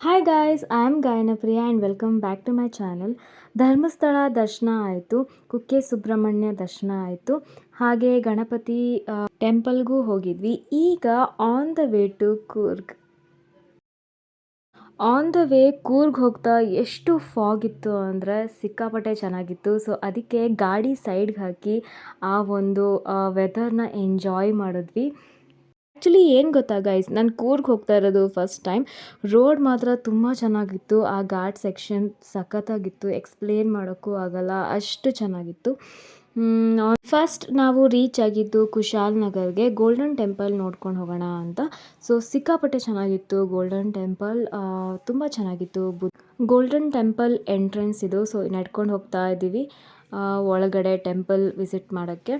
Hi guys I am Gayanapriya and welcome back to my channel Dharmasthala ದರ್ಶನ ಆಯಿತು ಕುಕ್ಕೆ ಸುಬ್ರಹ್ಮಣ್ಯ ದರ್ಶನ ಆಯಿತು ಹಾಗೆ ಗಣಪತಿ ಟೆಂಪಲ್ಗೂ ಹೋಗಿದ್ವಿ. ಈಗ on the way to Coorg on the way Coorg ಹೋಗ್ತಾ ಎಷ್ಟು ಫಾಗ್ ಇತ್ತು ಅಂದರೆ ಸಿಕ್ಕಾಪಟ್ಟೆ ಚೆನ್ನಾಗಿತ್ತು. ಸೊ ಅದಕ್ಕೆ ಗಾಡಿ ಸೈಡ್ಗೆ ಹಾಕಿ ಆ ಒಂದು ವೆದರ್ನ ಎಂಜಾಯ್ ಮಾಡಿದ್ವಿ. ಆ್ಯಕ್ಚುಲಿ ಏನು ಗೊತ್ತಾ ಗೈಸ್ ನಾನು ಕೂರ್ಗ್ ಹೋಗ್ತಾ ಇರೋದು ಫಸ್ಟ್ ಟೈಮ್ ರೋಡ್ ಮಾತ್ರ ತುಂಬ ಚೆನ್ನಾಗಿತ್ತು. ಆ ಘಾಟ್ ಸೆಕ್ಷನ್ ಸಖತ್ತಾಗಿತ್ತು. ಎಕ್ಸ್ಪ್ಲೇನ್ ಮಾಡೋಕ್ಕೂ ಆಗಲ್ಲ. ಅಷ್ಟು ಚೆನ್ನಾಗಿತ್ತು. ಫಸ್ಟ್ ನಾವು ರೀಚ್ ಆಗಿದ್ದು ಕುಶಾಲ್ ನಗರ್ಗೆ ಗೋಲ್ಡನ್ ಟೆಂಪಲ್ ನೋಡ್ಕೊಂಡು ಹೋಗೋಣ ಅಂತ. ಸೊ ಸಿಕ್ಕಾಪಟ್ಟೆ ಚೆನ್ನಾಗಿತ್ತು ಗೋಲ್ಡನ್ ಟೆಂಪಲ್ ತುಂಬ ಚೆನ್ನಾಗಿತ್ತು. ಗೋಲ್ಡನ್ ಟೆಂಪಲ್ ಎಂಟ್ರೆನ್ಸ್ ಇದು. ಸೊ ನಡ್ಕೊಂಡು ಹೋಗ್ತಾ ಇದ್ದೀವಿ. ಒಳಗಡೆ ಟೆಂಪಲ್ ವಿಸಿಟ್ ಮಾಡೋಕ್ಕೆ.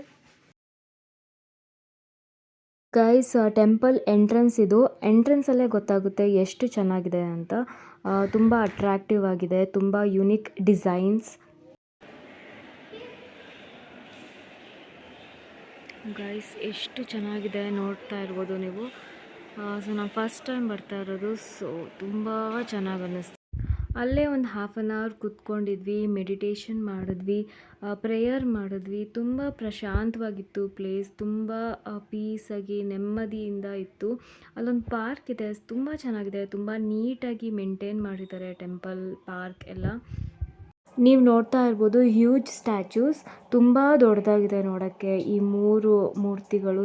ಗೈಸ್ ಟೆಂಪಲ್ ಎಂಟ್ರೆನ್ಸ್ ಇದು. ಎಂಟ್ರೆನ್ಸ್ ಅಲ್ಲೇ ಗೊತ್ತಾಗುತ್ತೆ ಎಷ್ಟು ಚೆನ್ನಾಗಿದೆ ಅಂತ. ತುಂಬ ಅಟ್ರಾಕ್ಟಿವ್ ಆಗಿದೆ, ತುಂಬ ಯುನಿಕ್ ಡಿಸೈನ್ಸ್ ಗೈಸ್, ಎಷ್ಟು ಚೆನ್ನಾಗಿದೆ ನೋಡ್ತಾ ಇರ್ಬೋದು ನೀವು. ಸೊ ನಾನು ಫಸ್ಟ್ ಟೈಮ್ ಬರ್ತಾ ಇರೋದು ಸೊ ತುಂಬ ಚೆನ್ನಾಗಿ ಅನ್ನಿಸ್ತು. ಅಲ್ಲೇ ಒಂದು ಹಾಫ್ ಆನ್ ಅವರ್ ಕೂತ್ಕೊಂಡಿದ್ವಿ ಮೆಡಿಟೇಷನ್ ಮಾಡಿದ್ವಿ ಪ್ರೇಯರ್ ಮಾಡಿದ್ವಿ. ತುಂಬ ಪ್ರಶಾಂತವಾಗಿತ್ತು ಪ್ಲೇಸ್ ತುಂಬ ಪೀಸಾಗಿ ನೆಮ್ಮದಿಯಿಂದ ಇತ್ತು. ಅಲ್ಲೊಂದು ಪಾರ್ಕ್ ಇದೆ, ತುಂಬ ಚೆನ್ನಾಗಿದೆ, ತುಂಬ ನೀಟಾಗಿ ಮೇಂಟೈನ್ ಮಾಡಿದ್ದಾರೆ ಟೆಂಪಲ್ ಪಾರ್ಕ್ ಎಲ್ಲ. ನೀವು ನೋಡ್ತಾ ಇರ್ಬೋದು ಹ್ಯೂಜ್ ಸ್ಟ್ಯಾಚ್ಯೂಸ್ ತುಂಬ ದೊಡ್ಡದಾಗಿದೆ ನೋಡೋಕ್ಕೆ ಈ ಮೂರು ಮೂರ್ತಿಗಳು.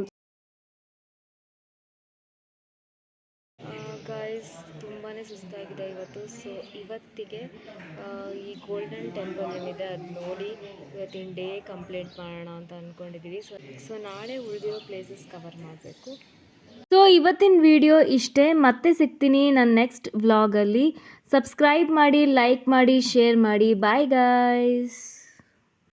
ಗೈಸ್ ತುಂಬಾ ಸುಸ್ತಾಗಿದೆ ಇವತ್ತು. ಸೊ ಇವತ್ತಿಗೆ ಈ ಗೋಲ್ಡನ್ ಟೆಂಪಲ್ ಏನಿದೆ ಅದು ನೋಡಿ ಇವತ್ತಿನ ಡೇ ಕಂಪ್ಲೀಟ್ ಮಾಡೋಣ ಅಂತ ಅಂದ್ಕೊಂಡಿದ್ದೀವಿ ಸೊ ಸೊ ನಾಳೆ ಉಳಿದಿರೋ ಪ್ಲೇಸಸ್ ಕವರ್ ಮಾಡಬೇಕು. ಸೊ ಇವತ್ತಿನ ವಿಡಿಯೋ ಇಷ್ಟೇ. ಮತ್ತೆ ಸಿಗ್ತೀನಿ ನನ್ನ ನೆಕ್ಸ್ಟ್ ವ್ಲಾಗಲ್ಲಿ ಸಬ್ಸ್ಕ್ರೈಬ್ ಮಾಡಿ ಲೈಕ್ ಮಾಡಿ ಶೇರ್ ಮಾಡಿ. Bye guys